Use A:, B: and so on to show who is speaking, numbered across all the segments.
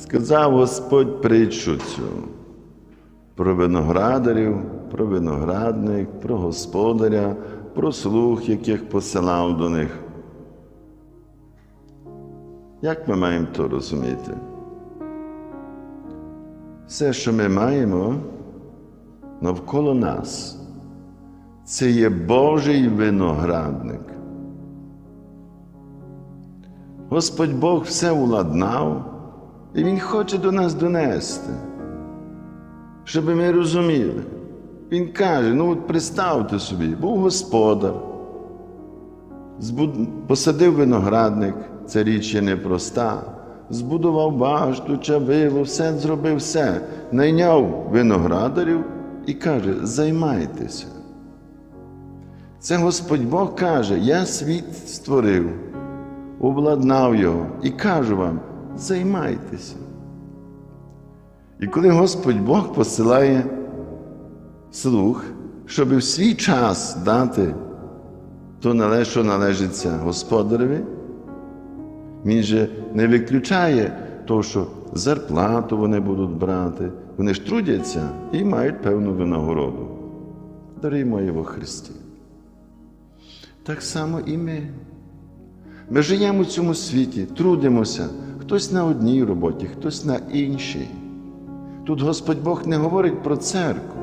A: Сказав Господь притчу цю про виноградарів, про виноградник, про господаря, про слуг, яких посилав до них. Як ми маємо то розуміти? Все, що ми маємо навколо нас, це є Божий виноградник. Господь Бог все уладнав, і Він хоче до нас донести, щоб ми розуміли. Він каже: ну от представте собі, був господар, посадив виноградник, це річ є непроста, збудував башту, чавило, все зробив все, найняв виноградарів і каже: займайтеся. Це Господь Бог каже: Я світ створив, обладнав його і кажу вам, займайтеся. І коли Господь Бог посилає слух, щоб в свій час дати то, що належиться господареві, він же не виключає того, що зарплату вони будуть брати. Вони ж трудяться і мають певну винагороду. Дорогі мої Христі. Так само і ми. Ми живемо в цьому світі, трудимося, хтось на одній роботі, хтось на іншій. Тут Господь Бог не говорить про церкву.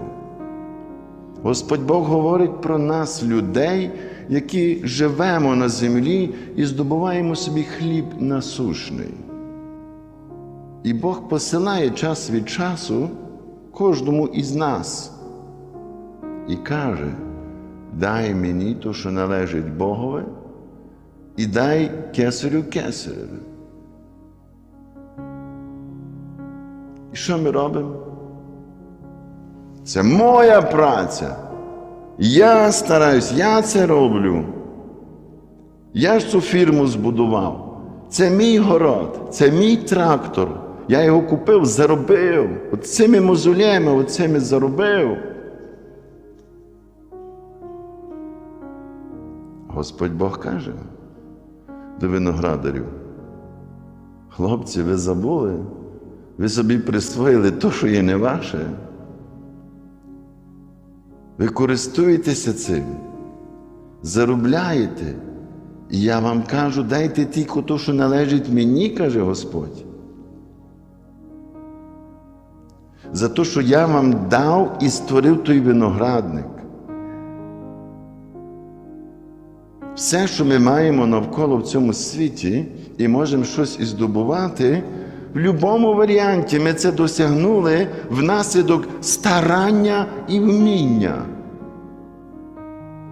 A: Господь Бог говорить про нас, людей, які живемо на землі і здобуваємо собі хліб насушний. І Бог посилає час від часу кожному із нас і каже: дай мені то, що належить Богові, і дай кесарю кесареві. І що ми робимо? Це моя праця. Я стараюсь, я це роблю. Я ж цю фірму збудував. Це мій город, це мій трактор. Я його купив, заробив. От цими мозолями, оцими заробив. Господь Бог каже до виноградарів. Хлопці, ви забули, ви собі присвоїли то, що є не ваше. Ви користуєтеся цим, заробляєте. І я вам кажу, дайте тільки то, що належить мені, каже Господь. За те, що я вам дав і створив той виноградник. Все, що ми маємо навколо в цьому світі, і можемо щось здобувати, будь-якому варіанті ми це досягнули внаслідок старання і вміння.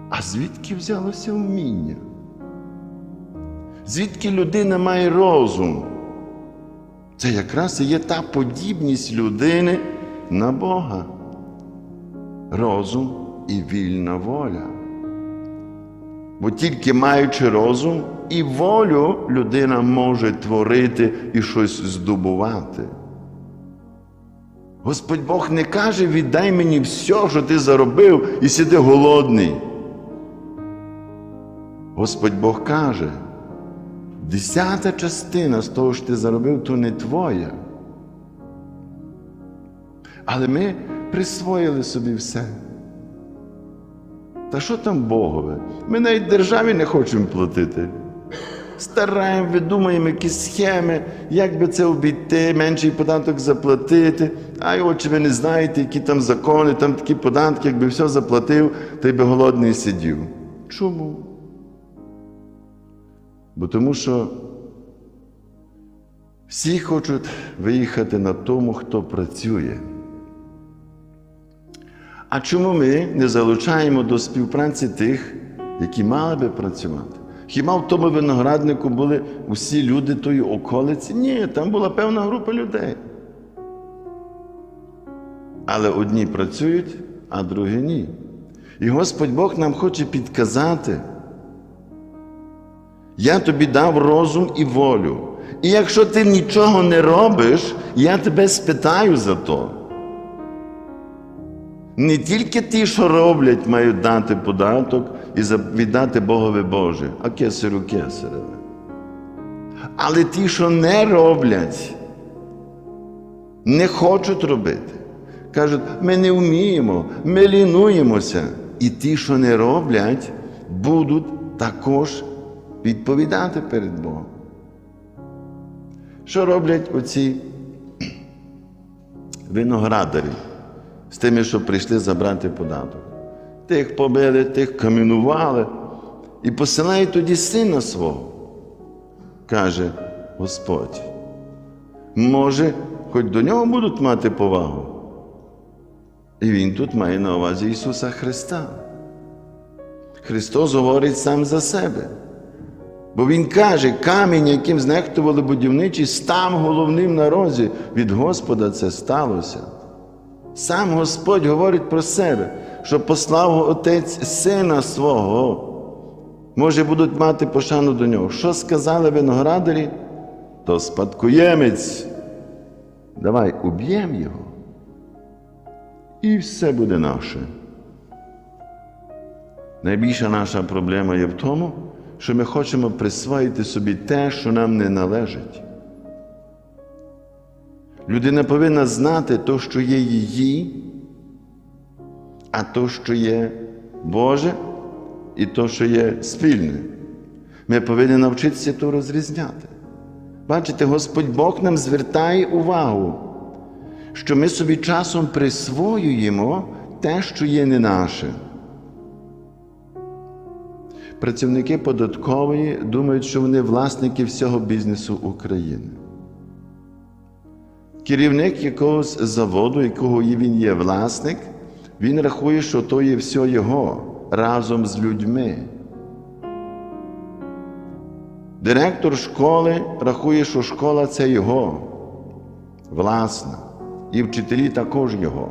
A: А звідки взялося вміння? Звідки людина має розум? Це якраз і є та подібність людини на Бога. Розум і вільна воля. Бо тільки маючи розум і волю, людина може творити і щось здобувати. Господь Бог не каже, віддай мені все, що ти заробив, і сиди голодний. Господь Бог каже, десята частина з того, що ти заробив, то не твоя. Але ми присвоїли собі все. Та що там Богове? Ми навіть державі не хочемо платити. Стараємо, видумаємо якісь схеми, як би це обійти, менший податок заплатити. А й отже, ви не знаєте, які там закони, там такі податки, якби все заплатив, то й би голодний сидів. Чому? Бо тому що всі хочуть виїхати на тому, хто працює. А чому ми не залучаємо до співпраці тих, які мали би працювати? Хіба в тому винограднику були усі люди тої околиці? Ні, там була певна група людей. Але одні працюють, а другі ні. І Господь Бог нам хоче підказати. Я тобі дав розум і волю. І якщо ти нічого не робиш, я тебе спитаю за то. Не тільки ті, що роблять, мають дати податок і віддати Богові Боже, а кесарю кесареве. Але ті, що не роблять, не хочуть робити. Кажуть, ми не вміємо, ми лінуємося. І ті, що не роблять, будуть також відповідати перед Богом. Що роблять оці виноградарі з тими, що прийшли забрати податок? Тих побили, тих камінували і посилають тоді сина свого. Каже Господь. Може, хоч до нього будуть мати повагу. І Він тут має на увазі Ісуса Христа. Христос говорить сам за себе. Бо Він каже, камінь, яким знехтували будівничі, став головним на розі. Від Господа це сталося. Сам Господь говорить про себе, що послав Отець Сина свого. Може, будуть мати пошану до нього. Що сказали виноградарі? То спадкоємець. Давай уб'ємо його. І все буде наше. Найбільша наша проблема є в тому, що ми хочемо присвоїти собі те, що нам не належить. Людина повинна знати то, що є її, а то, що є Боже, і то, що є спільне. Ми повинні навчитися то розрізняти. Бачите, Господь Бог нам звертає увагу, що ми собі часом присвоюємо те, що є не наше. Працівники податкової думають, що вони власники всього бізнесу України. Керівник якогось заводу, якого він є власник, він рахує, що то є все його разом з людьми. Директор школи рахує, що школа це його, власна, і вчителі також його.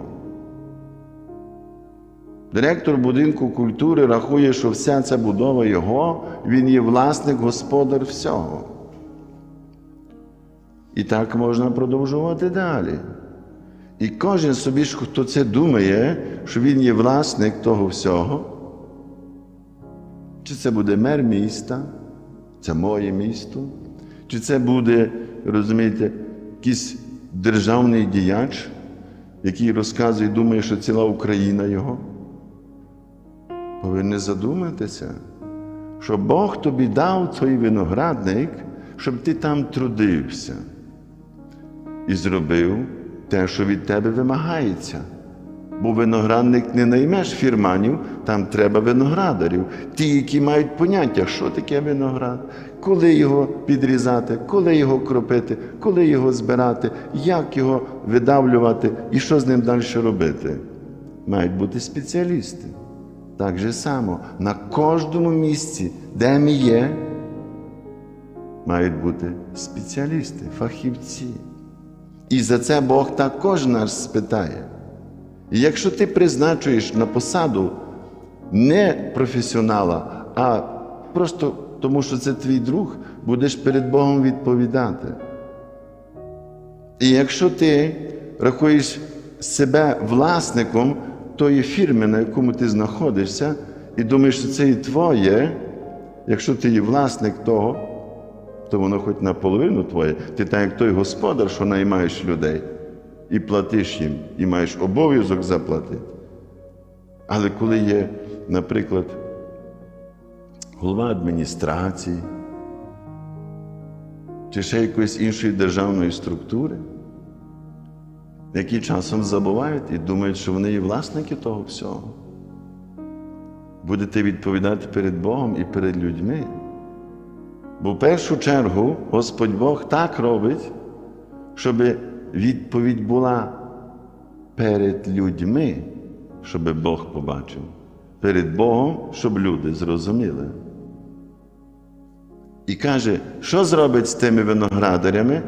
A: Директор будинку культури рахує, що вся ця будова його, він є власник, господар всього. І так можна продовжувати далі. І кожен собі, хто це думає, що він є власник того всього, чи це буде мер міста, це моє місто, чи це буде, розумієте, якийсь державний діяч, який розказує і думає, що ціла Україна його. Повинні задуматися, що Бог тобі дав той виноградник, щоб ти там трудився і зробив те, що від тебе вимагається. Бо виноградник не наймеш фірманів, там треба виноградарів, ті, які мають поняття, що таке виноград, коли його підрізати, коли його кропити, коли його збирати, як його видавлювати і що з ним далі робити. Мають бути спеціалісти. Так же само на кожному місці, де ми є, мають бути спеціалісти, фахівці. І за це Бог також нас спитає. І якщо ти призначуєш на посаду не професіонала, а просто тому, що це твій друг, будеш перед Богом відповідати. І якщо ти рахуєш себе власником тої фірми, на якому ти знаходишся, і думаєш, що це і твоє, якщо ти є власник того, то воно хоч наполовину твоє, ти так як той господар, що наймаєш людей і платиш їм, і маєш обов'язок заплатити. Але коли є, наприклад, голова адміністрації чи ще якоїсь іншої державної структури, які часом забувають і думають, що вони є власники того всього, будете відповідати перед Богом і перед людьми. Бо в першу чергу Господь Бог так робить, щоб відповідь була перед людьми, щоб Бог побачив, перед Богом, щоб люди зрозуміли. І каже, що зробить з тими виноградарями?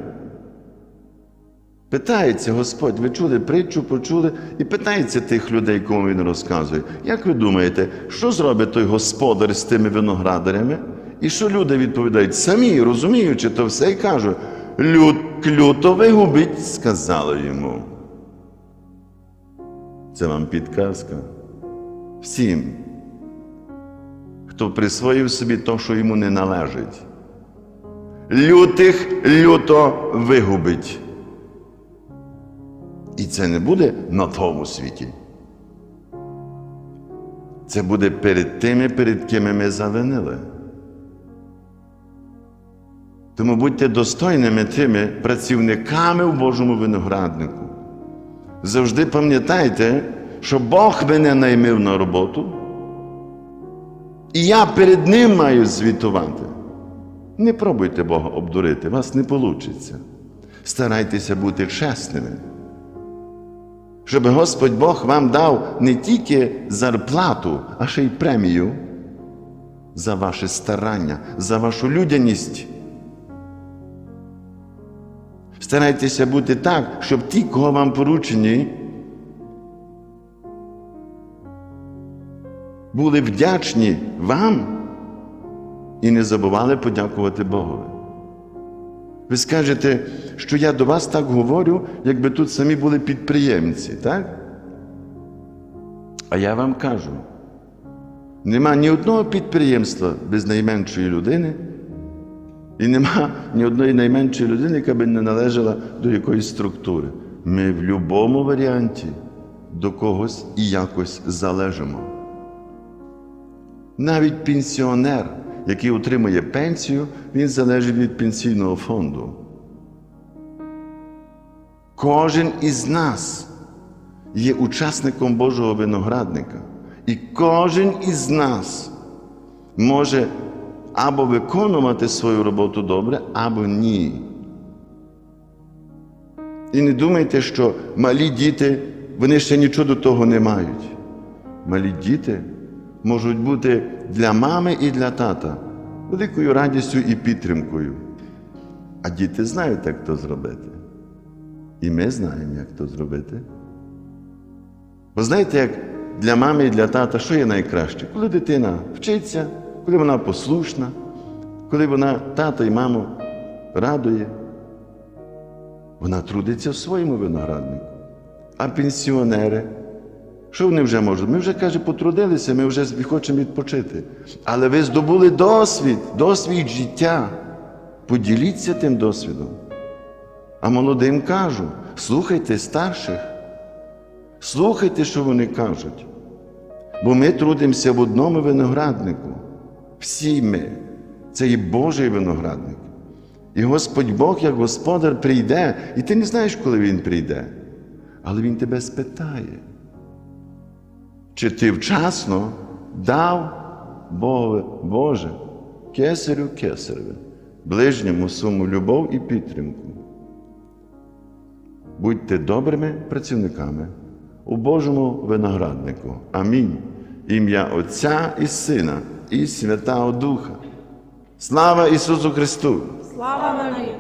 A: Питається Господь, ви чули притчу, почули, і питається тих людей, кому він розказує. Як ви думаєте, що зробить той господар з тими виноградарями? І що люди відповідають? Самі, розуміючи то все, і кажуть, люд клюто вигубить, сказали йому. Це вам підказка. Всім, хто присвоїв собі то, що йому не належить. Лютих люто вигубить. І це не буде на тому світі. Це буде перед тими, перед кими ми завинили. Тому будьте достойними тими працівниками в Божому винограднику. Завжди пам'ятайте, що Бог мене наймив на роботу, і я перед Ним маю звітувати. Не пробуйте Бога обдурити, вас не вийде. Старайтеся бути чесними. Щоб Господь Бог вам дав не тільки зарплату, а ще й премію за ваше старання, за вашу людяність. Старайтеся бути так, щоб ті, кого вам поручені, були вдячні вам і не забували подякувати Богові. Ви скажете, що я до вас так говорю, якби тут самі були підприємці, так? А я вам кажу: нема ні одного підприємства без найменшої людини, і нема ні одної найменшої людини, яка би не належала до якоїсь структури. Ми в будь-якому варіанті до когось і якось залежимо. Навіть пенсіонер, який отримує пенсію, він залежить від пенсійного фонду. Кожен із нас є учасником Божого виноградника. І кожен із нас може або виконувати свою роботу добре, або ні. І не думайте, що малі діти, вони ще нічого до того не мають. Малі діти можуть бути для мами і для тата великою радістю і підтримкою. А діти знають, як то зробити. І ми знаємо, як то зробити. Ви знаєте, як для мами і для тата, що є найкраще? Коли дитина вчиться, коли вона послушна, коли вона тата і маму радує, вона трудиться в своєму винограднику. А пенсіонери, що вони вже можуть? Ми вже, каже, потрудилися, ми вже хочемо відпочити. Але ви здобули досвід, досвід життя. Поділіться тим досвідом. А молодим кажу, слухайте старших, слухайте, що вони кажуть. Бо ми трудимося в одному винограднику. Всі ми. Це є Божий виноградник. І Господь Бог, як Господар, прийде, і ти не знаєш, коли Він прийде. Але Він тебе спитає, чи ти вчасно дав Богові, Боже, кесарю кесареві, ближньому суму любов і підтримку. Будьте добрими працівниками у Божому винограднику. Амінь. Ім'я Отця і Сина, і Святого Духа. Слава Ісусу Христу!
B: Слава навіки!